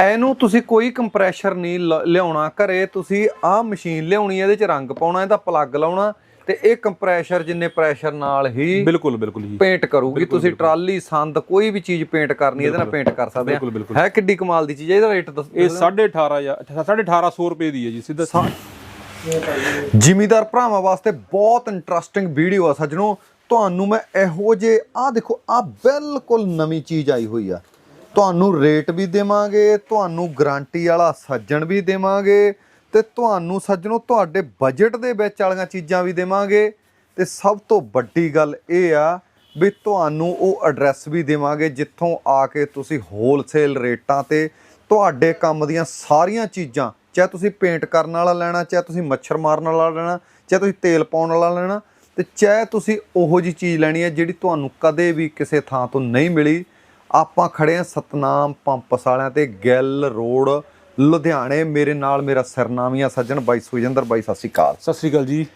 ਇਹਨੂੰ ਤੁਸੀਂ ਕੋਈ ਕੰਪਰੈਸ਼ਰ ਨਹੀਂ ਲਿਆਉਣਾ ਘਰੇ ਤੁਸੀਂ ਆਹ ਮਸ਼ੀਨ ਲਿਆਉਣੀ ਹੈ ਇਹਦੇ ਚ ਰੰਗ ਪਾਉਣਾ ਇਹਦਾ ਪਲੱਗ ਲਾਉਣਾ ਤੇ ਇਹ ਕੰਪਰੈਸ਼ਰ ਜਿੰਨੇ ਪ੍ਰੈਸ਼ਰ ਨਾਲ ਹੀ ਬਿਲਕੁਲ ਬਿਲੁਲ ਜੀ। ਪੇਂਟ ਕਰੂਗੀ। ਤੁਸੀਂ ਟਰਾਲੀ ਸੰਦ ਕੋਈ ਵੀ ਚੀਜ਼ ਪੇਂਟ ਕਰਨੀ ਇਹਦੇ ਨਾਲ ਪੇਂਟ ਕਰ ਸਕਦੇ ਬਿਲਕੁਲ, ਆ। ਬਿਲਕੁਲ। ਹੈ ਕਿੱਡੀ ਕਮਾਲ ਦੀ ਚੀਜ਼ ਹੈ ਇਹਦਾ ਰੇਟ ਦੱਸ ਇਹ 18.5 1850 ਰੁਪਏ ਦੀ ਹੈ ਜੀ ਸਿੱਧਾ। ਜ਼ਿਮੀਦਾਰ ਭਰਾਵਾਂ ਵਾਸਤੇ ਬਹੁਤ ਇੰਟਰਸਟਿੰਗ ਵੀਡੀਓ ਆ। ਸੱਜਣੋ ਤੁਹਾਨੂੰ ਮੈਂ ਇਹੋ ਜੇ ਆ ਦੇਖੋ ਆ ਬਿਲਕੁਲ ਨਵੀਂ ਚੀਜ਼ ਆਈ ਹੋਈ ਆ। ਤੁਹਾਨੂੰ ਰੇਟ ਵੀ ਦੇਵਾਂਗੇ, ਤੁਹਾਨੂੰ ਗਾਰੰਟੀ ਵਾਲਾ ਸੱਜਣ ਵੀ ਦੇਵਾਂਗੇ ਤੇ ਤੁਹਾਨੂੰ ਸੱਜਣੋ ਤੁਹਾਡੇ ਬਜਟ ਦੇ ਵਿੱਚ ਵਾਲੀਆਂ ਚੀਜ਼ਾਂ ਵੀ ਦੇਵਾਂਗੇ। ਤੇ ਸਭ ਤੋਂ ਵੱਡੀ ਗੱਲ ਇਹ ਆ ਵੀ ਤੁਹਾਨੂੰ ਉਹ ਐਡਰੈਸ ਵੀ ਦੇਵਾਂਗੇ ਜਿੱਥੋਂ ਆ ਕੇ ਤੁਸੀਂ ਹੋਲਸੇਲ ਰੇਟਾਂ ਤੇ ਤੁਹਾਡੇ ਕੰਮ ਦੀਆਂ ਸਾਰੀਆਂ ਚੀਜ਼ਾਂ, ਚਾਹੇ ਤੁਸੀਂ ਪੇਂਟ ਕਰਨ ਵਾਲਾ ਲੈਣਾ, ਚਾਹੇ ਤੁਸੀਂ ਮੱਛਰ ਮਾਰਨ ਵਾਲਾ ਲੈਣਾ, ਚਾਹੇ ਤੁਸੀਂ ਤੇਲ ਪਾਉਣ ਵਾਲਾ ਲੈਣਾ, ਤੇ ਚਾਹੇ ਤੁਸੀਂ ਉਹੋ ਜੀ ਚੀਜ਼ ਲੈਣੀ ਹੈ ਜਿਹੜੀ ਤੁਹਾਨੂੰ ਕਦੇ ਵੀ ਕਿਸੇ ਥਾਂ ਤੋਂ ਨਹੀਂ ਮਿਲੀ। ਆਪਾਂ ਖੜੇ ਆ ਸਤਨਾਮ ਪੰਪਸ ਵਾਲਿਆਂ ਤੇ ਗਿੱਲ ਰੋਡ ਲੁਧਿਆਣੇ। ਮੇਰੇ ਨਾਲ ਮੇਰਾ ਸਰਨਾਮੀਆਂ ਸੱਜਣ ਬਾਈ ਸੁਜਿੰਦਰ। ਬਾਈ ਸਤਿ ਸ਼੍ਰੀ ਅਕਾਲ। ਸਤਿ ਸ੍ਰੀ ਅਕਾਲ ਜੀ।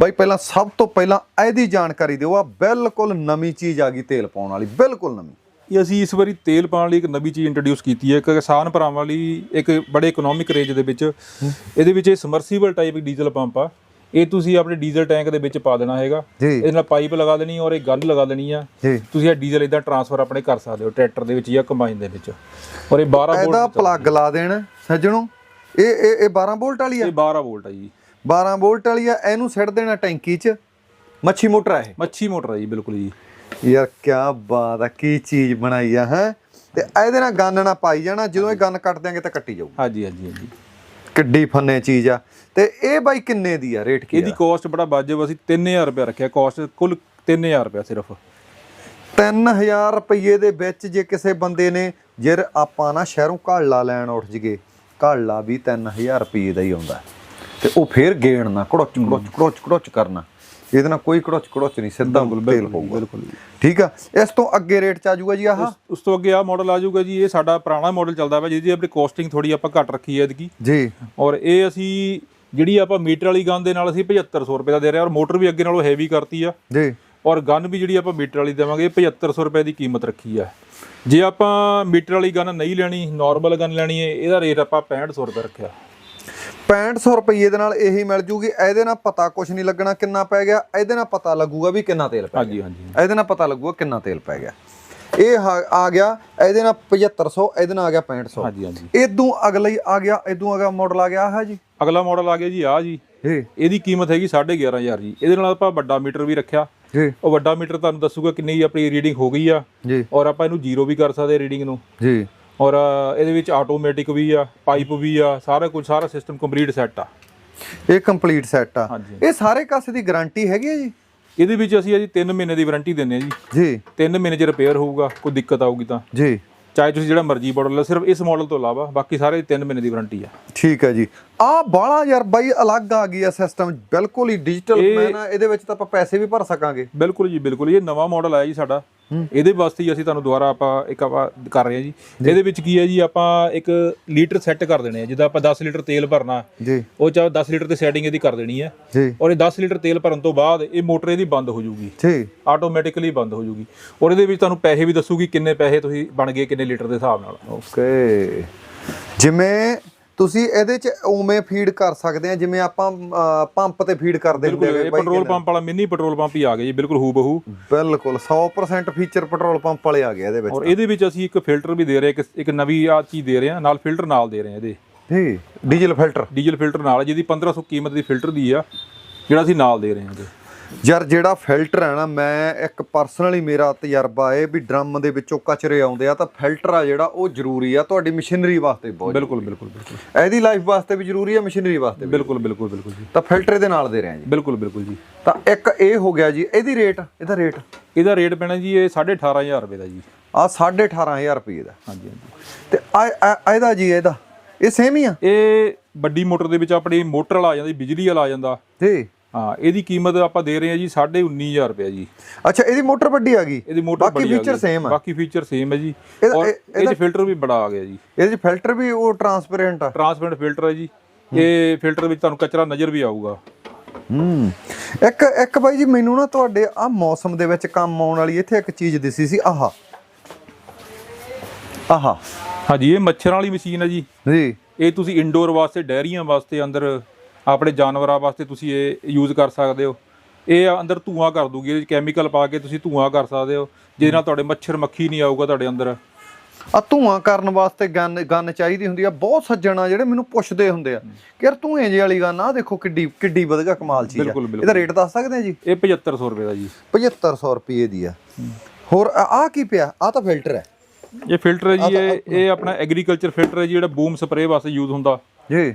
ਬਾਈ ਪਹਿਲਾਂ ਸਭ ਤੋਂ ਪਹਿਲਾਂ ਇਹਦੀ ਜਾਣਕਾਰੀ ਦਿਓ। ਆ ਬਿਲਕੁਲ ਨਵੀਂ ਚੀਜ਼ ਆ ਗਈ ਤੇਲ ਪਾਉਣ ਵਾਲੀ ਬਿਲਕੁਲ ਨਵੀਂ। ਇਹ ਅਸੀਂ ਇਸ ਵਾਰੀ ਤੇਲ ਪਾਉਣ ਲਈ ਇੱਕ ਨਵੀਂ ਚੀਜ਼ ਇੰਟਰੋਡਿਊਸ ਕੀਤੀ ਹੈ। ਇੱਕ ਕਿਸਾਨ ਭਰਾਵਾਂ ਲਈ ਇੱਕ ਬੜੇ ਇਕਨੋਮਿਕ ਰੇਂਜ ਦੇ ਵਿੱਚ। ਇਹਦੇ ਵਿੱਚ ਇਹ ਸਮਰਸੀਬਲ ਟਾਈਪ ਡੀਜ਼ਲ ਪੰਪ ਆ। ਇਹ ਤੁਸੀਂ ਆਪਣੇ ਡੀਜ਼ਲ ਟੈਂਕ ਦੇ ਵਿੱਚ ਪਾ ਦੇਣਾ ਹੈਗਾ। ਇਹਦੇ ਨਾਲ ਪਾਈਪ ਲਗਾ ਦੇਣੀ ਔਰ ਇਹ ਗਨ ਲਗਾ ਦੇਣੀ ਆ। ਤੁਸੀਂ ਇਹ ਡੀਜ਼ਲ ਇਦਾਂ ਟਰਾਂਸਫਰ ਆਪਣੇ ਕਰ ਸਕਦੇ ਹੋ ਟਰੈਕਟਰ ਦੇ ਵਿੱਚ ਜਾਂ ਕੰਬਾਈਨ ਦੇ ਵਿੱਚ। ਔਰ ਇਹ 12 ਇਹਦਾ ਵੋਲਟ ਪਲੱਗ ਲਾ ਦੇਣ ਸੱਜਣੋ। ਇਹ ਇਹ ਇਹ 12 ਵੋਲਟ ਵਾਲੀ ਆ? ਇਹ 12 ਵੋਲਟ ਆ ਜੀ। 12 ਵੋਲਟ ਵਾਲੀ ਆ ਇਹਨੂੰ ਸਿੱਟ ਦੇਣਾ ਟੈਂਕੀ 'ਚ। ਮੱਛੀ ਮੋਟਰ ਆ ਇਹ। ਮੱਛੀ ਮੋਟਰ ਆ ਜੀ ਬਿਲਕੁਲ ਜੀ। ਯਾਰ ਕੀ ਬਾਤ ਆ ਕੀ ਚੀਜ਼ ਬਣਾਈ ਆ ਹੈ। ਤੇ ਇਹਦੇ ਨਾਲ ਗੰਨ ਨਾ ਪਾਈ ਜਾਣਾ ਜਦੋਂ ਇਹ ਗੰਨ ਕੱਟ ਦਿਆਂਗੇ ਤਾਂ ਕੱਟੀ ਜਾਊ ਹਾਂਜੀ ਹਾਂਜੀ ਹਾਂਜੀ। ਕਿੱਡੀ ਫੰਨੇ ਚੀਜ਼ ਆ। ਤੇ ਇਹ ਬਾਈ ਕਿੰਨੇ ਦੀ ਆ? ਰੇਟ ਕੀ ਇਹਦੀ ਕਾਸਟ ਬੜਾ ਵਾਜਬ ਅਸੀਂ 3000 ਰੁਪਏ ਰੱਖਿਆ। ਕਾਸਟ ਕੁੱਲ 3000 ਰੁਪਏ ਸਿਰਫ। 3000 ਰੁਪਏ ਦੇ ਵਿੱਚ ਜੇ ਕਿਸੇ ਬੰਦੇ ਨੇ ਜੇਰ ਆਪਾਂ ਨਾ ਸ਼ਹਿਰੋਂ ਘਾਲਾ ਲੈਣ ਉੱਠ ਜਗੇ ਘਾਲਾ ਵੀ 3000 ਰੁਪਏ ਦਾ ਹੀ ਆਉਂਦਾ। ਤੇ ਉਹ ਫੇਰ ਗੇਣ ਨਾ ਕੜੋਚ ਕੜੋਚ ਕੜੋਚ ਕੜੋਚ ਕਰਨਾ। ਇਹਦੇ ਨਾਲ ਕੋਈ ਕੜੋਚ ਕੜੋਚ ਨਹੀਂ ਸਿੱਧਾ ਤੇਲ ਬਿਲਕੁਲ ਠੀਕ ਆ? ਇਸ ਤੋਂ ਅੱਗੇ ਰੇਟ ਚ ਆ ਜਾਊਗਾ ਜੀ ਆਹ? ਉਸ ਤੋਂ ਅੱਗੇ ਆ ਮਾਡਲ ਆ ਜਾਊਗਾ ਜੀ ਇਹ ਸਾਡਾ ਪੁਰਾਣਾ ਮਾਡਲ ਚੱਲਦਾ ਪਿਆ ਜਿਹਦੀ ਆਪਣੀ ਕਾਸਟਿੰਗ ਥੋੜੀ ਆਪਾਂ ਘੱਟ ਰੱਖੀ ਹੈ ਇਹਦੀ। ਜੀ। ਔਰ ਇਹ ਅਸੀਂ ਜਿਹੜੀ ਆਪਾਂ ਮੀਟਰ ਵਾਲੀ ਗਨ ਦੇ ਨਾਲ ਅਸੀਂ 7500 ਰੁਪਏ ਦਾ ਦੇ ਰਹੇ ਹਾਂ ਔਰ ਮੋਟਰ ਵੀ ਅੱਗੇ ਨਾਲੋਂ ਹੈਵੀ ਕਰਤੀ ਆ। ਜੀ। ਔਰ ਗਨ ਵੀ ਜਿਹੜੀ ਆਪਾਂ ਮੀਟਰ ਵਾਲੀ ਦੇਵਾਂਗੇ ਇਹ 7500 ਰੁਪਏ ਦੀ ਕੀਮਤ ਰੱਖੀ ਆ। ਜੇ ਆਪਾਂ ਮੀਟਰ ਵਾਲੀ ਗਨ ਨਹੀਂ ਲੈਣੀ ਨਾਰਮਲ ਗਨ ਲੈਣੀ ਹੈ ਇਹਦਾ ਰੇਟ ਆਪਾਂ 6500 ਰੁਪਏ ਰੱਖਿਆ। 6500 ਰੁਪਏ ਦੇ ਨਾਲ ਇਹੀ ਮਿਲ ਜੂਗੀ। ਇਹਦੇ ਨਾਲ ਪਤਾ ਕੁਝ ਨਹੀਂ ਲੱਗਣਾ ਕਿੰਨਾ ਪੈ ਗਿਆ। ਇਹਦੇ ਨਾਲ ਪਤਾ ਲੱਗੂਗਾ ਵੀ ਕਿੰਨਾ ਤੇਲ ਪੈ ਹਾਂਜੀ ਹਾਂਜੀ ਗਿਆ ਇਹਦੇ ਨਾਲ ਪਤਾ ਲੱਗੂਗਾ ਕਿੰਨਾ ਤੇਲ ਪੈ ਗਿਆ। ਇਹ ਆ ਗਿਆ ਇਹਦੇ ਨਾਲ 7500 ਇਹਦੇ ਨਾਲ ਆ ਗਿਆ 6500 ਹਾਂਜੀ ਹਾਂਜੀ। ਇਦੋਂ ਅਗਲਾ ਹੀ ਆ ਗਿਆ ਇਦੋਂ ਅਗਾ ਮਾਡਲ ਆ ਗਿਆ ਆਹ ਜੀ। ਅਗਲਾ ਮਾਡਲ ਆ ਗਿਆ ਜੀ ਆ ਜੀ। ਜੀ। ਇਹਦੀ ਕੀਮਤ ਹੈਗੀ 11500 ਜੀ। ਇਹਦੇ ਨਾਲ ਆਪਾਂ ਵੱਡਾ ਮੀਟਰ ਵੀ ਰੱਖਿਆ। ਜੀ। ਉਹ ਵੱਡਾ ਮੀਟਰ ਤੁਹਾਨੂੰ ਦੱਸੂਗਾ ਕਿੰਨੀ ਆਪਣੀ ਰੀਡਿੰਗ ਹੋ ਗਈ ਆ। ਜੀ। ਔਰ ਆਪਾਂ ਇਹਨੂੰ ਜ਼ੀਰੋ ਵੀ ਕਰ ਸਕਦੇ ਰੀਡਿੰਗ ਨੂੰ। ਜੀ। ਔਰ ਇਹਦੇ ਵਿੱਚ ਆਟੋਮੈਟਿਕ ਵੀ ਆ ਪਾਈਪ ਵੀ ਆ ਸਾਰਾ ਕੁਝ ਸਾਰਾ ਸਿਸਟਮ ਕੰਪਲੀਟ ਸੈੱਟ ਆ। ਇਹ ਕੰਪਲੀਟ ਸੈੱਟ ਆ। ਇਹ ਸਾਰੇ ਕਾਸੇ ਦੀ ਗਾਰੰਟੀ ਹੈਗੀ ਹੈ ਜੀ? ਇਹਦੇ ਵਿੱਚ ਅਸੀਂ ਅਜੀ 3 ਮਹੀਨੇ ਦੀ ਵਾਰੰਟੀ ਦਿੰਦੇ ਆ ਜੀ। ਜੀ। 3 ਮਹੀਨੇ ਚ ਰਿਪੇਅਰ ਹੋਊਗਾ ਕੋਈ ਦਿੱਕਤ ਆਊਗੀ ਤਾਂ। ਜੀ। ਚਾਹੇ ਤੁਸੀਂ ਜਿਹੜਾ ਮਰਜ਼ੀ ਮਾਡਲ ਲਓ ਸਿਰਫ ਇਸ ਮਾਡਲ ਤੋਂ ਇਲਾਵਾ ਬਾਕੀ ਸਾਰੇ 3 ਮਹੀਨੇ ਦੀ ਵਾਰੰਟੀ ਆ। ਠੀਕ ਹੈ ਜੀ। ਆ ਬਾਲਾ ਯਾਰ ਬਾਈ ਅਲੱਗ ਆ ਗਈ ਆ ਸਿਸਟਮ ਬਿਲਕੁਲ ਹੀ ਡਿਜੀਟਲ ਮੈਂ ਨਾ ਇਹਦੇ ਵਿੱਚ ਤਾਂ ਆਪਾਂ ਪੈਸੇ ਵੀ ਭਰ ਸਕਾਂਗੇ। ਬਿਲਕੁਲ ਜੀ ਬਿਲਕੁਲ। ਇਹ ਨਵਾਂ ਮਾਡਲ ਆਇਆ ਜੀ ਸਾਡਾ। ਇਹਦੇ ਵਾਸਤੇ ਹੀ ਅਸੀਂ ਤੁਹਾਨੂੰ ਦੁਬਾਰਾ ਆਪਾਂ ਇੱਕ ਆਪਾਂ ਕਰ ਰਹੇ ਹਾਂ ਜੀ। ਇਹਦੇ ਵਿੱਚ ਕੀ ਹੈ ਜੀ ਆਪਾਂ ਇੱਕ ਲੀਟਰ ਸੈੱਟ ਕਰ ਦੇਣੇ ਆ। ਜਿੱਦਾਂ ਆਪਾਂ 10 ਲੀਟਰ ਤੇਲ ਭਰਨਾ ਜੀ। ਉਹ ਚਾਹੇ 10 ਲੀਟਰ ਤੇ ਸੈਟਿੰਗ ਇਹਦੀ ਕਰ ਦੇਣੀ ਹੈ। ਜੀ। ਔਰ ਇਹ 10 ਲੀਟਰ ਤੇਲ ਭਰਨ ਤੋਂ ਬਾਅਦ ਇਹ ਮੋਟਰ ਇਹਦੀ ਬੰਦ ਹੋ ਜਾਊਗੀ ਜੀ। ਆਟੋਮੈਟਿਕਲੀ ਬੰਦ ਹੋ ਜਾਊਗੀ ਔਰ ਇਹਦੇ ਵਿੱਚ ਤੁਹਾਨੂੰ ਪੈਸੇ ਵੀ ਦੱਸੂਗੀ ਕਿੰਨੇ ਪੈਸੇ ਤੁਸੀਂ ਬਣ ਗਏ ਕਿੰਨੇ ਲੀਟਰ ਦੇ ਹਿਸਾਬ ਨਾਲ। ਓਕੇ ਜਿਵੇਂ ਤੁਸੀਂ ਇਹਦੇ ਚ ਉਵੇਂ ਫੀਡ ਕਰ ਸਕਦੇ ਆ ਜਿਵੇਂ ਆਪਾਂ ਪੰਪ ਤੇ ਫੀਡ ਕਰਦੇ ਹੁੰਦੇ ਆ ਇਹ ਪੈਟਰੋਲ ਪੰਪ ਵਾਲਾ ਮਿੰਨੀ ਪੈਟਰੋਲ ਪੰਪ ਹੀ ਆ ਗਿਆ ਜੀ ਬਿਲਕੁਲ ਹੂ ਬਹੂ ਬਿਲਕੁਲ 100% ਫੀਚਰ ਪੈਟਰੋਲ ਪੰਪ ਵਾਲੇ ਆ ਗਏ ਇਹਦੇ ਵਿੱਚ ਔਰ ਇਹਦੇ ਵਿੱਚ ਅਸੀਂ ਇੱਕ ਫਿਲਟਰ ਵੀ ਦੇ ਰਹੇ ਇੱਕ ਇੱਕ ਨਵੀਂ ਆ ਚੀਜ਼ ਦੇ ਰਹੇ ਹਾਂ ਨਾਲ ਫਿਲਟਰ ਨਾਲ ਦੇ ਰਹੇ ਹਾਂ ਇਹਦੇ। ਜੀ ਡੀਜ਼ਲ ਫਿਲਟਰ ਡੀਜ਼ਲ ਫਿਲਟਰ ਨਾਲ ਜਿਹਦੀ 1500 ਕੀਮਤ ਦੀ ਫਿਲਟਰ ਦੀ ਆ ਜਿਹੜਾ ਅਸੀਂ ਨਾਲ ਦੇ ਰਹੇ ਹਾਂ ਇਹਦੇ। ਯਾਰ ਜਿਹੜਾ ਫਿਲਟਰ ਹੈ ਨਾ ਮੈਂ ਇੱਕ ਪਰਸਨਲੀ ਮੇਰਾ ਤਜਰਬਾ ਹੈ ਵੀ ਡਰਮ ਦੇ ਵਿੱਚੋਂ ਕਚਰੇ ਆਉਂਦੇ ਆ ਤਾਂ ਫਿਲਟਰ ਆ ਜਿਹੜਾ ਉਹ ਜ਼ਰੂਰੀ ਆ ਤੁਹਾਡੀ ਮਸ਼ੀਨਰੀ ਵਾਸਤੇ ਬਹੁਤ ਬਿਲਕੁਲ ਬਿਲਕੁਲ ਬਿਲਕੁਲ। ਇਹਦੀ ਲਾਈਫ ਵਾਸਤੇ ਵੀ ਜ਼ਰੂਰੀ ਆ ਮਸ਼ੀਨਰੀ ਵਾਸਤੇ ਵੀ ਬਿਲਕੁਲ ਬਿਲਕੁਲ ਬਿਲਕੁਲ ਜੀ। ਤਾਂ ਫਿਲਟਰ ਦੇ ਨਾਲ ਦੇ ਰਹੇ ਆ ਜੀ। ਬਿਲਕੁਲ ਬਿਲਕੁਲ ਜੀ। ਤਾਂ ਇੱਕ ਇਹ ਹੋ ਗਿਆ ਜੀ ਇਹਦੀ ਰੇਟ ਇਹਦਾ ਰੇਟ ਇਹਦਾ ਰੇਟ ਪੈਣਾ ਜੀ ਇਹ 18500 ਰੁਪਏ ਦਾ ਜੀ। ਆ 18500 ਰੁਪਏ ਦਾ। ਹਾਂਜੀ ਹਾਂਜੀ। ਤੇ ਆ- ਇਹਦਾ ਜੀ ਇਹਦਾ। ਇਹ ਸੇਮ ਹੀ ਆ? ਇਹ ਵੱਡੀ ਮੋਟਰ ਦੇ ਵਿੱਚ ਆਪਣੀ ਮੋਟਰ ਵਾਲਾ ਆ ਜਾਂਦਾ ਬਿਜਲੀ ਵਾਲਾ ਆ ਜਾਂਦਾ। ਜੀ। ਹਾਂ ਇਹਦੀ ਕੀਮਤ ਆਪਾਂ ਦੇ ਰਹੇ ਹਾਂ ਜੀ 19500 ਰੁਪਏ ਜੀ। ਅੱਛਾ ਇਹਦੀ ਮੋਟਰ ਵੱਡੀ ਆ ਗਈ। ਇਹਦੀ ਮੋਟਰ ਬਾਕੀ ਫੀਚਰ। ਸੇਮ ਆ। ਬਾਕੀ ਫੀਚਰ ਸੇਮ ਹੈ ਜੀ। ਇਹਦਾ- ਔਰ ਇਹ- ਇਹਦੇ ਫਿਲਟਰ ਵੀ ਬੜਾ ਆ ਗਿਆ ਜੀ। ਇਹਦੇ ਫਿਲਟਰ ਵੀ ਉਹ ਟਰਾਂਸਪੇਰੈਂਟ ਆ। ਟਰਾਂਸਪੇਰੈਂਟ ਫਿਲਟਰ ਹੈ ਜੀ। ਇਹ ਫਿਲਟਰ ਵਿੱਚ ਤੁਹਾਨੂੰ ਕਚਰਾ ਨਜ਼ਰ ਵੀ ਆਊਗਾ। ਹੂੰ। ਇੱਕ ਇੱਕ ਬਾਈ ਜੀ ਮੈਨੂੰ ਨਾ ਤੁਹਾਡੇ ਆ ਮੌਸਮ ਦੇ ਵਿੱਚ ਕੰਮ ਆਉਣ ਵਾਲੀ ਇੱਥੇ ਇੱਕ ਚੀਜ਼ ਦਿਸੀ ਸੀ। ਆਹਾ। ਆਹਾ। ਹਾਂਜੀ ਇਹ ਮੱਛਰਾਂ ਵਾਲੀ ਮਸ਼ੀਨ ਹੈ ਜੀ। ਜੀ। ਇਹ ਤੁਸੀਂ ਇੰਡੋਰ ਵਾਸਤੇ ਡੈਰੀਆਂ ਵਾਸਤੇ ਅੰਦਰ ਆਪਣੇ ਜਾਨਵਰਾਂ ਵਾਸਤੇ ਤੁਸੀਂ ਇਹ ਯੂਜ਼ ਕਰ ਸਕਦੇ ਹੋ। ਇਹ ਅੰਦਰ ਧੂਆਂ ਕਰ ਦੂਗੀ ਇਹਦੇ ਕੈਮੀਕਲ ਪਾ ਕੇ ਤੁਸੀਂ ਧੂਆਂ ਕਰ ਸਕਦੇ ਹੋ। ਜਿਹਦੇ ਨਾਲ ਤੁਹਾਡੇ ਮੱਛਰ ਮੱਖੀ ਨਹੀਂ ਆਊਗਾ ਤੁਹਾਡੇ ਅੰਦਰ। ਆ ਧੂਆਂ ਕਰਨ ਵਾਸਤੇ ਗਨ ਗਨ ਚਾਹੀਦੀ ਹੁੰਦੀ ਆ। ਬਹੁਤ ਸੱਜਣ ਜਿਹੜੇ ਮੈਨੂੰ ਪੁੱਛਦੇ ਹੁੰਦੇ ਆ ਕਿ ਯਾਰ ਧੂਏ ਜਿਹੀ ਵਾਲੀ ਗਨ ਆ ਦੇਖੋ ਕਿੱਡੀ ਕਿੱਡੀ ਵਧੀਆ ਕਮਾਲ ਚੀਜ਼ ਆ। ਇਹਦਾ ਰੇਟ ਦੱਸ ਸਕਦੇ ਆ ਜੀ? ਇਹ 7500 ਰੁਪਏ ਦਾ ਜੀ। 7500 ਰੁਪਏ ਦੀ ਆ। ਹੋਰ ਆ ਕੀ ਪਿਆ? ਆ ਤਾਂ ਫਿਲਟਰ ਹੈ ਇਹ ਫਿਲਟਰ ਹੈ ਜੀ ਇਹ ਇਹ ਆਪਣਾ ਐਗਰੀਕਲਚਰ ਫਿਲਟਰ ਹੈ ਜੀ ਜਿਹੜਾ ਬੂਮ ਸਪਰੇਅ ਵਾਸਤੇ ਯੂਜ਼ ਹੁੰਦਾ। ਜੀ।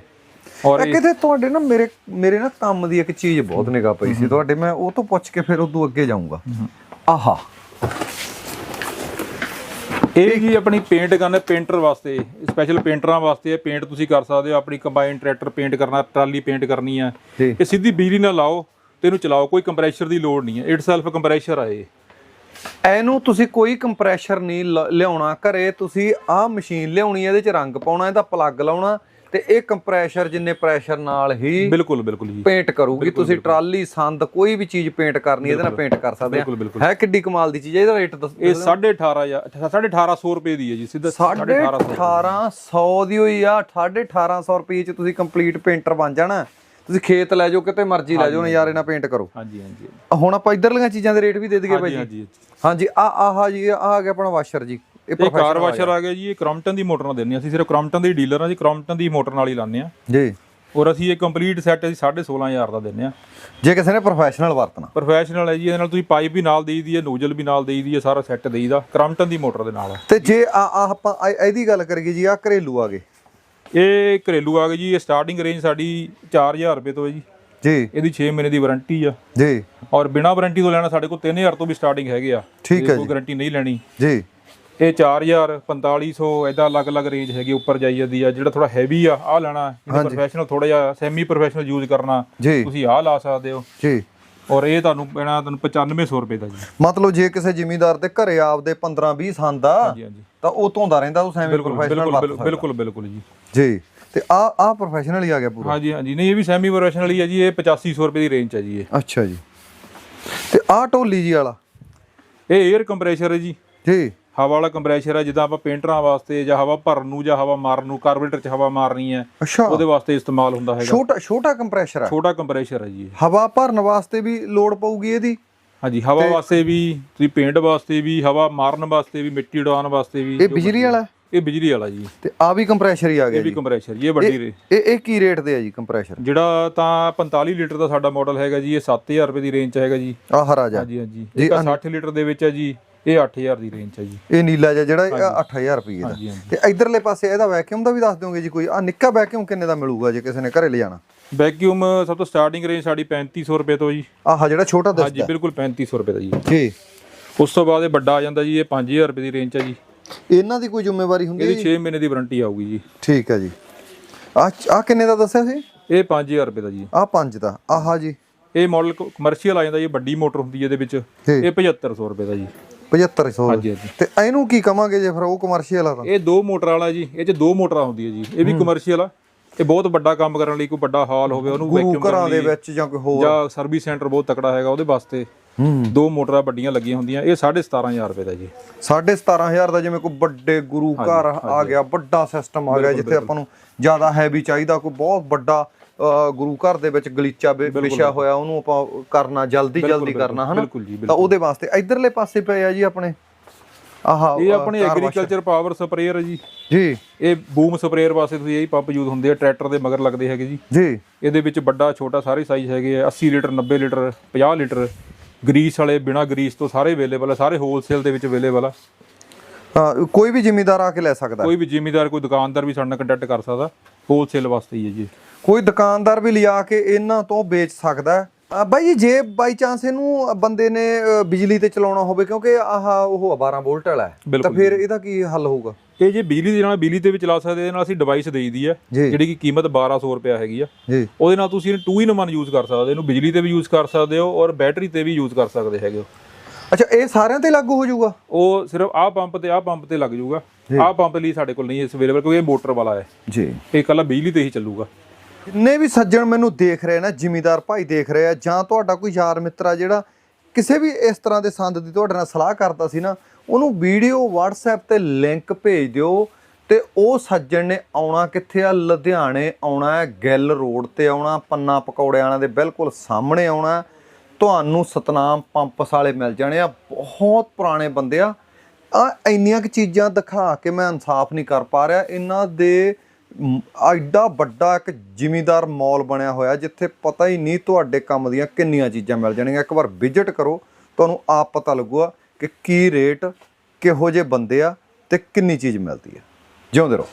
ਔਰ ਕਿਤੇ ਤੁਹਾਡੇ ਨਾ ਮੇਰੇ ਮੇਰੇ ਨਾ ਕੰਮ ਦੀ ਇੱਕ ਚੀਜ਼ ਬਹੁਤ ਨਿਗਾਹ ਪਈ ਸੀ। ਤੁਹਾਡੇ ਮੈਂ ਉਹ ਤੋਂ ਪੁੱਛ ਕੇ ਫਿਰ ਉਦੋਂ ਅੱਗੇ ਜਾਊਂਗਾ। ਆਹਾ। ਇਹ ਜੀ ਆਪਣੀ ਪੇਂਟ ਗਨ ਹੈ ਪੇਂਟਰ ਵਾਸਤੇ ਸਪੈਸ਼ਲ ਪੇਂਟਰਾਂ ਵਾਸਤੇ ਇਹ ਪੇਂਟ ਤੁਸੀਂ ਕਰ ਸਕਦੇ ਹੋ। ਆਪਣੀ ਕੰਬਾਈਨ ਟਰੈਕਟਰ ਪੇਂਟ ਕਰਨਾ ਟਰਾਲੀ ਪੇਂਟ ਕਰਨੀ ਹੈ ਜੀ। ਇਹ ਸਿੱਧੀ ਬਿਜਲੀ ਨਾਲ ਲਾਓ ਤੇ ਇਹਨੂੰ ਚਲਾਓ ਕੋਈ ਕੰਪਰੈਸ਼ਰ ਦੀ ਲੋੜ ਨਹੀਂ ਹੈ। ਇਟ ਸੈਲਫ ਕੰਪਰੈਸ਼ਰ ਆ ਇਹ। ਇਹਨੂੰ ਤੁਸੀਂ ਕੋਈ ਕੰਪਰੈਸ਼ਰ ਨਹੀਂ ਲਿਆਉਣਾ। ਘਰੇ ਤੁਸੀਂ ਆਹ ਮਸ਼ੀਨ ਲਿਆਉਣੀ ਹੈ, ਇਹਦੇ ਚ ਰੰਗ ਪਾਉਣਾ ਇਹਦਾ ਪਲੱਗ ਲਾਉਣਾ ਤੇ ਇਹ ਕੰਪਰੈਸ਼ਰ ਜਿੰਨੇ ਪ੍ਰੈਸ਼ਰ ਨਾਲ ਹੀ ਬਿਲਕੁਲ ਬਿਲਕੁਲ ਜੀ। ਪੇਂਟ ਕਰੂਗੀ। ਤੁਸੀਂ ਟਰਾਲੀ ਸੰਦ ਕੋਈ ਵੀ ਚੀਜ਼ ਪੇਂਟ ਕਰਨੀ ਇਹਦੇ ਨਾਲ ਪੇਂਟ ਕਰ ਸਕਦੇ। ਆ। ਹੈ ਕਿੱਡੀ ਕਮਾਲ ਦੀ ਚੀਜ਼ ਹੈ ਇਹਦਾ ਰੇਟ ਦੱਸ ਇਹ 18.5 1850 ਰੁਪਏ ਦੀ ਹੈ ਜੀ ਸਿੱਧਾ 1800 ਦੀ। ਹੋਈ ਆ 1850 ਰੁਪਏ ਚ ਤੁਸੀਂ ਕੰਪਲੀਟ ਪੇਂਟਰ ਬਣ ਜਾਣਾ। ਤੁਸੀਂ ਖੇਤ ਲੈ ਜਾਓ ਕਿਤੇ ਮਰਜ਼ੀ ਲੈ ਜਾਓ ਨਜ਼ਾਰੇ ਨਾਲ ਪੇਂਟ ਕਰੋ। ਹਾਂਜੀ ਹਾਂਜੀ। ਹੁਣ ਆਪਾਂ ਇਧਰਲੀਆਂ ਚੀਜ਼ਾਂ ਦੇ ਰੇਟ ਵੀ ਦੇ ਦਈਏ ਹਾਂਜੀ ਜੀ। ਹਾਂਜੀ। ਆ ਆਹ ਜੀ ਆਹ ਆ ਗਿਆ ਆਪਣਾ ਵਾਸ਼ਰ ਜੀ। ਇਹ ਇਹ ਕਾਰ ਵਾਸ਼ਰ ਆ ਗਿਆ ਜੀ ਇਹ ਕ੍ਰੋਮਟਨ ਦੀ ਮੋਟਰ ਨਾਲ ਹਾਂ ਅਸੀਂ ਸਿਰਫ ਕ੍ਰੋਮਟਨ ਦੇ ਡੀਲਰ ਆ ਜੀ ਕ੍ਰੋਮਟਨ ਦੀ ਮੋਟਰ ਨਾਲ ਹੀ ਲਾਉਂਦੇ ਆ। ਜੀ। ਔਰ ਅਸੀਂ ਇਹ ਕੰਪਲੀਟ ਸੈੱਟ ਅਸੀਂ 16500 ਦਾ ਦਿੰਦੇ ਆ। ਜੇ ਕਿਸੇ ਨੇ ਪ੍ਰੋਫੈਸ਼ਨਲ ਵਰਤਣਾ। ਪ੍ਰੋਫੈਸ਼ਨਲ ਹੈ ਜੀ ਇਹਦੇ ਨਾਲ ਤੁਸੀਂ ਪਾਈਪ ਵੀ ਨਾਲ ਦੇਈਦੀ ਹੈ ਨੋਜ਼ਲ ਵੀ ਨਾਲ ਦੇਈਦੀ ਹੈ ਸਾਰਾ ਸੈੱਟ ਦੇਈਦਾ ਕ੍ਰੋਮਟਨ ਦੀ ਮੋਟਰ ਦੇ ਨਾਲ ਤੇ ਜੇ ਆ ਆ ਆਪਾਂ ਇਹਦੀ ਗੱਲ ਕਰੀਏ ਜੀ ਆ ਘਰੇਲੂ ਆ ਗਏ। ਇਹ ਘਰੇਲੂ ਆ ਗਈ ਜੀ ਇਹ ਸਟਾਰਟਿੰਗ ਰੇਂਜ ਸਾਡੀ 4000 ਰੁਪਏ ਤੋਂ ਹੈ ਜੀ। ਜੀ। ਇਹਦੀ 6 ਮਹੀਨੇ ਦੀ ਵਾਰੰਟੀ ਆ। ਜੀ। ਔਰ ਬਿਨਾ ਵਾਰੰਟੀ ਤੋਂ ਲੈਣਾ ਸਾਡੇ ਕੋਲ 3000 ਤੋਂ ਵੀ ਸਟਾਰਟਿੰਗ ਹੈਗੇ ਆ। ਠੀਕ ਹੈ ਕੋਈ ਗਾਰੰਟੀ ਨਹੀਂ ਲੈਣੀ। ਜੀ। ਇਹ 4000 4500 ਐਦਾਂ ਅਲੱਗ-ਅਲੱਗ ਰੇਂਜ ਹੈਗੀ ਉੱਪਰ ਜਾਈ ਜਾਂਦੀ ਆ। ਜਿਹੜਾ ਥੋੜਾ ਹੈਵੀ ਆ ਆ ਲੈਣਾ। ਜਿਹੜਾ ਪ੍ਰੋਫੈਸ਼ਨਲ ਥੋੜਾ ਜਿਹਾ ਸੈਮੀ ਪ੍ਰੋਫੈਸ਼ਨਲ ਯੂਜ਼ ਕਰਨਾ ਤੁਸੀਂ ਆ ਲਾ ਸਕਦੇ ਹੋ। ਜੀ। ਔਰ ਇਹ ਤੁਹਾਨੂੰ ਪੈਣਾ ਤੁਹਾਨੂੰ 9500 ਰੁਪਏ ਦਾ ਜੀ। ਮਤਲਬ ਜੇ ਕਿਸੇ ਜ਼ਿਮੀਂਦਾਰ ਦੇ ਘਰੇ ਆਪਦੇ 15 20 ਸੰਦ ਆ ਹਾਂਜੀ ਤਾਂ ਉਹ ਧੋਂਦਾ ਰਹਿੰਦਾ ਉਹ ਸੈਮੀ ਪ੍ਰੋਫੈਸ਼ਨਲ ਬਿਲਕੁਲ ਬਿਲਕੁਲ ਬਿਲਕੁਲ ਜੀ। ਜੀ। ਤੇ ਆ ਆ ਪ੍ਰੋਫੈਸ਼ਨਲ ਹੀ ਆ ਗਿਆ ਪੂਰਾ। ਹਾਂਜੀ ਹਾਂਜੀ। ਨਹੀਂ ਇਹ ਵੀ ਸੈਮੀ ਪ੍ਰੋਫੈਸ਼ਨਲ ਹੀ ਹੈ ਜੀ ਇਹ 8500 ਰੁਪਏ ਦੀ ਰੇਂਜ ਹੈ ਜੀ ਇਹ। ਅੱਛਾ ਜੀ। ਤੇ ਆ ਢੋਲੀ ਜੀ ਵਾਲਾ। ਇਹ 에ਅਰ ਕੰਪਰੈਸ਼ਰ ਹੈ ਜੀ। ਜੀ। ਹਵਾ ਵਾਲਾ ਕੰਪਰੈਸ਼ਰ ਹੈ ਜਿੱਦਾਂ ਆਪਾਂ ਪੇਂਟਰਾਂ ਵਾਸਤੇ ਜਾਂ ਹਵਾ ਭਰਨ ਨੂੰ ਜਾਂ ਹਵਾ ਮਾਰਨ ਨੂੰ ਕਾਰਬੋਰੇਟਰ 'ਚ ਹਵਾ ਮਾਰਨੀ ਹੈ ਅੱਛਾ। ਉਹਦੇ ਵਾਸਤੇ ਇਸਤੇਮਾਲ ਹੁੰਦਾ ਹੈਗਾ। ਛੋਟਾ ਛੋਟਾ ਕੰਪਰੈਸ਼ਰ ਆ। ਛੋਟਾ ਕੰਪਰੈਸ਼ਰ ਹੈ ਜੀ ਇਹ। ਹਵਾ ਭਰਨ ਵਾਸਤੇ ਵੀ ਲੋੜ ਪਊਗੀ ਇਹਦੀ? ਹਾਂਜੀ ਹਵਾ ਵਾਸਤੇ ਵੀ ਤੁਸੀਂ ਪੇਂਟ ਵਾਸਤੇ ਵੀ ਹਵਾ ਮਾਰਨ ਵਾਸਤੇ ਵੀ ਮਿੱਟੀ ਉਡਾਉਣ ਵਾਸਤੇ ਵੀ। ਇਹ ਬਿਜਲੀ ਵਾਲਾ? ਹੈ? ਇਹ ਬਿਜਲੀ ਵਾਲਾ ਜੀ। ਤੇ ਆ ਵੀ ਕੰਪਰੈਸ਼ਰ ਹੀ ਆ ਗਿਆ ਇਹ ਵੀ ਕੰਪਰੈਸ਼ਰ ਇਹ ਵੱਡੀ ਰੇ ਇਹ ਇਹ ਕੀ ਰੇਟ ਦੇ ਆ ਜੀ ਕੰਪਰੈਸ਼ਰ? ਜਿਹੜਾ ਤਾਂ 45 ਲੀਟਰ ਦਾ ਸਾਡਾ ਮਾਡਲ ਹੈਗਾ ਜੀ ਇਹ 7000 ਰੁਪਏ ਦੀ ਰੇਂਜ 'ਚ ਹੈਗਾ ਜੀ। ਆ ਹਰਾ ਜਾ ਹਾਂਜੀ ਹਾਂਜੀ। ਇੱਕ 60 ਲੀਟਰ ਦੇ ਵਿੱਚ ਹੈ ਜੀ। ਇਹ 8000 ਦੀ ਰੇਂਜ ਹੈ ਜੀ। ਇਹ ਨੀਲਾ ਜਿਹਾ ਜਿਹੜਾ ਇਹ 8000 ਰੁਪਏ ਦਾ। ਹਾਂਜੀ ਹਾਂਜੀ। ਤੇ ਇਧਰਲੇ ਪਾਸੇ ਇਹਦਾ ਵੈਕਿਊਮ ਦਾ ਵੀ ਦੱਸ ਦਿਓਗੇ ਜੀ ਕੋਈ? ਆ ਨਿੱਕਾ ਵੈਕਿਊਮ ਕਿੰਨੇ ਦਾ ਮਿਲੂਗਾ ਜੇ ਕਿਸੇ ਨੇ ਘਰੇ ਲਿਜਾਣਾ? ਵੈਕਿਊਮ ਸਭ ਤੋਂ ਸਟਾਰਟਿੰਗ ਰੇਂਜ ਸਾਡੀ 3500 ਰੁਪਏ ਤੋਂ ਜੀ। ਆਹ ਜਿਹੜਾ ਛੋਟਾ ਹਾਂਜੀ ਦਿਸਦਾ ਬਿਲਕੁਲ 3500 ਰੁਪਏ ਦਾ ਜੀ। ਜੀ। ਉਸ ਤੋਂ ਬਾਅਦ ਇਹ ਵੱਡਾ ਆ ਜਾਂਦਾ ਜੀ ਇਹ 5000 ਰੁਪਏ ਦੀ ਰੇਂਜ ਹੈ ਜੀ। ਇਹਨਾਂ ਦੀ ਕੋਈ ਜ਼ਿੰਮੇਵਾਰੀ ਹੁੰਦੀ ਹੈ ਇਹਦੀ 6 ਮਹੀਨੇ ਦੀ ਵਾਰੰਟੀ ਆਊਗੀ ਜੀ। ਠੀਕ ਹੈ ਜੀ। ਆ ਆ ਕਿੰਨੇ ਦਾ ਦੱਸਿਆ ਸੀ? ਇਹ 5000 ਰੁਪਏ ਦਾ ਜੀ। ਆ 5 ਦਾ। ਆਹਾ ਜੀ। ਇਹ ਮਾਡਲ ਕਮਰਸ਼ੀਅਲ ਆ ਜਾਂਦਾ ਜੀ ਵੱਡੀ ਮੋਟਰ ਹੁੰਦੀ ਹੈ ਇਹਦੇ ਵਿੱਚ। ਇਹ 7500 ਰੁਪਏ ਦਾ ਜੀ। 7500 ਹਾਂਜੀ ਹਾਂਜੀ। ਤੇ ਇਹਨੂੰ ਕੀ ਕਵਾਂਗੇ ਜੇ ਫਿਰ ਉਹ ਕਮਰਸ਼ੀਅਲ ਆ ਤਾਂ? ਇਹ ਦੋ ਮੋਟਰ ਵਾਲਾ ਜੀ ਇਹ 'ਚ ਦੋ ਮੋਟਰਾਂ ਹੁੰਦੀਆਂ ਜੀ ਇਹ ਵੀ ਕਮਰਸ਼ੀਅਲ ਆ। ਇਹ ਬਹੁਤ ਵੱਡਾ ਕੰਮ ਕਰਨ ਲਈ ਕੋਈ ਵੱਡਾ ਹਾਲ ਹੋਵੇ ਉਹਨੂੰ ਗੁਰੂ ਵੈਕਿਊਮ ਘਰਾਂ ਦੇ ਵਿੱਚ ਜਾਂ ਕੋਈ ਹੋਰ। ਜਾਂ ਸਰਵਿਸ ਸੈਂਟਰ ਬਹੁਤ ਤਕੜਾ ਹੈਗਾ ਉਹਦੇ ਵਾਸਤੇ। ਹੂੰ। ਦੋ ਮੋਟਰਾਂ ਵੱਡੀਆਂ ਲੱਗੀਆਂ ਹੁੰਦੀਆਂ ਇਹ 17500 ਰੁਪਏ ਦਾ ਜੀ। 17500 ਦਾ ਜਿਵੇਂ ਕੋਈ ਵੱਡੇ ਗੁਰੂ ਘਰ ਆ ਗਿਆ ਵੱਡਾ ਸਿਸਟਮ ਆ ਗਿਆ ਜਿੱਥੇ ਆਪਾਂ ਨੂੰ ਜ਼ਿਆਦਾ ਹੈਵੀ ਚਾਹੀਦਾ ਕੋਈ ਬਹੁਤ ਵੱਡਾ ਗੁਰੂ ਘਰ ਦੇ ਵਿੱਚ ਗਲੀਚਾ ਵਿਛਿਆ ਹੋਇਆ ਉਹਨੂੰ ਆਪਾਂ ਕਰਨਾ ਜਲਦੀ ਜਲਦੀ ਕਰਨਾ ਹਨਾ? ਤਾਂ ਉਹਦੇ ਵਾਸਤੇ ਇਧਰਲੇ ਪਾਸੇ ਪਏ ਆ ਜੀ ਆਪਣੇ। ਆਹਾ ਇਹ ਆਪਣੇ ਐਗਰੀਕਲਚਰ ਪਾਵਰ ਸਪਰੇਅਰ ਜੀ। ਜੀ। ਇਹ ਬੂਮ ਸਪਰੇਅਰ ਵਾਸਤੇ ਤੁਸੀਂ ਇਹੀ ਪੰਪ ਯੂਜ਼ ਹੁੰਦੇ ਆ ਟਰੈਕਟਰ ਦੇ ਮਗਰ ਲੱਗਦੇ ਹੈਗੇ ਜੀ। ਜੀ। ਇਹਦੇ ਵਿੱਚ ਵੱਡਾ ਛੋਟਾ ਸਾਰੇ ਸਾਈਜ਼ ਹੈਗੇ ਆ 80 ਲੀਟਰ 90 ਲੀਟਰ 50 ਲੀਟਰ। ਗਰੀਸ ਵਾਲੇ ਬਿਨਾ ਗਰੀਸ ਤੋਂ ਸਾਰੇ ਅਵੇਲੇਬਲ ਆ ਸਾਰੇ ਹੋਲਸੇਲ ਦੇ ਵਿੱਚ ਅਵੇਲੇਬਲ ਆ। ਕੋਈ ਵੀ ਜ਼ਿਮੀਂਦਾਰ ਆ ਕੇ ਲੈ ਸਕਦਾ। ਕੋਈ ਵੀ ਜ਼ਿਮੀਦਾਰ ਕੋਈ ਦੁਕਾਨਦਾਰ ਵੀ ਸਾਡੇ ਨਾਲ ਕੰਟੈਕਟ ਕਰ ਸਕਦਾ। ਹੋਲਸੇਲ ਵਾਸਤੇ ਹੀ ਹੈ ਜੀ। ਕੋਈ ਦੁਕਾਨਦਾਰ ਵੀ ਲਿਆ ਕੇ ਇਹਨਾਂ ਤੋਂ ਵੇਚ ਸਕਦਾ ਬਾਈ ਜੀ ਬਾਈ ਚਾਂਸ ਇਹਨੂੰ ਬੰਦੇ ਨੇ ਬਿਜਲੀ ਤੇ ਚਲਾਉਣਾ ਹੋਵੇ ਕਿਉਂਕਿ ਆਹ ਉਹ ਆ 12 ਵੋਲਟ ਵਾਲਾ ਹੈ ਤਾਂ ਫਿਰ ਇਹਦਾ ਕੀ ਹੱਲ ਹੋਊਗਾ? ਇਹ ਜੇ ਬਿਜਲੀ ਦੇ ਨਾਲ ਬਿਜਲੀ ਤੇ ਵੀ ਚਲਾ ਸਕਦੇ ਇਹਦੇ ਨਾਲ ਅਸੀਂ ਡਿਵਾਈਸ ਦੇਈਦੀ ਹੈ। ਜਿਹੜੀ ਕਿ ਕੀਮਤ 1200 ਰੁਪਏ ਹੈਗੀ ਆ। ਉਹਦੇ ਨਾਲ ਤੁਸੀਂ ਇਹਨੂੰ 2 ਇਨ 1 ਯੂਜ਼ ਕਰ ਸਕਦੇ ਇਹਨੂੰ ਬਿਜਲੀ ਤੇ ਵੀ ਯੂਜ਼ ਕਰ ਸਕਦੇ ਹੋ ਔਰ ਬੈਟਰੀ ਤੇ ਵੀ ਯੂਜ਼ ਕਰ ਸਕਦੇ ਹੈਗੇ ਹੋ। ਅੱਛਾ ਇਹ ਸਾਰਿਆਂ ਤੇ ਲਾਗੂ ਹੋ ਜਾਊਗਾ? ਉਹ ਸਿਰਫ ਆਹ ਪੰਪ ਤੇ ਆਹ ਪੰਪ ਤੇ ਲੱਗ ਜਾਊਗਾ। ਆਹ ਪੰਪ ਲਈ ਸਾਡੇ ਕੋਲ ਨਹੀਂ ਇਸ ਅਵੇਲੇਬਲ ਕਿਉਂਕਿ ਇਹ ਮੋਟਰ ਵਾਲਾ ਹੈ। ਜੀ। ਇਹ ਇਕੱਲਾ ਬਿਜਲੀ ਤੇ ਹੀ ਚੱਲੂਗਾ। ਜਿੰਨੇ ਵੀ ਸੱਜਣ ਮੈਨੂੰ ਦੇਖ ਰਹੇ ਨਾ, ਜ਼ਿਮੀਦਾਰ ਭਾਈ ਦੇਖ ਰਹੇ ਆ, ਜਾਂ ਤੁਹਾਡਾ ਕੋਈ ਯਾਰ ਮਿੱਤਰ ਆ ਜਿਹੜਾ ਕਿਸੇ ਵੀ ਇਸ ਤਰ੍ਹਾਂ ਦੇ ਸੰਦ ਦੀ ਤੁਹਾਡੇ ਨਾਲ ਸਲਾਹ ਕਰਦਾ ਸੀ ਨਾ, ਉਹਨੂੰ ਵੀਡੀਓ WhatsApp ਤੇ ਲਿੰਕ ਭੇਜ ਦਿਓ ਤੇ ਉਹ ਸੱਜਣ ਨੇ ਆਉਣਾ ਕਿੱਥੇ ਆ? ਲੁਧਿਆਣੇ ਆਉਣਾ ਹੈ, ਗਿੱਲ ਰੋਡ ਤੇ ਆਉਣਾ, ਪੰਨਾ ਪਕੌੜੇ ਵਾਲਿਆਂ ਦੇ ਬਿਲਕੁਲ ਸਾਹਮਣੇ ਆਉਣਾ ਤੁਹਾਨੂੰ ਸਤਨਾਮ ਪੰਪਸ ਵਾਲੇ ਮਿਲ ਜਾਣੇ ਆ, ਬਹੁਤ ਪੁਰਾਣੇ ਬੰਦੇ ਆ। ਆ ਇੰਨੀਆਂ ਕੁ ਚੀਜ਼ਾਂ ਦਿਖਾ ਕੇ ਮੈਂ ਇਨਸਾਫ ਨਹੀਂ ਕਰ ਪਾ ਰਿਹਾ, ਇਹਨਾਂ ਦੇ ਐਡਾ ਵੱਡਾ ਇੱਕ ਜ਼ਿਮੀਦਾਰ ਮਾਲ ਬਣਿਆ ਹੋਇਆ ਜਿੱਥੇ ਪਤਾ ਹੀ ਨਹੀਂ ਤੁਹਾਡੇ ਕੰਮ ਦੀਆਂ ਕਿੰਨੀਆਂ ਚੀਜ਼ਾਂ ਮਿਲ ਜਾਣਗੀਆਂ। ਇੱਕ ਵਾਰ ਵਿਜ਼ਿਟ ਕਰੋ, ਤੁਹਾਨੂੰ ਆਪ ਪਤਾ ਲੱਗੂਗਾ ਕਿ ਕੀ ਰੇਟ ਕਿਹੋ ਜਿਹੇ ਬੰਦੇ ਆ ਤੇ ਕਿੰਨੀ ਚੀਜ਼ ਮਿਲਦੀ ਹੈ ਜਿਉਂਦੇ ਰਹੋ।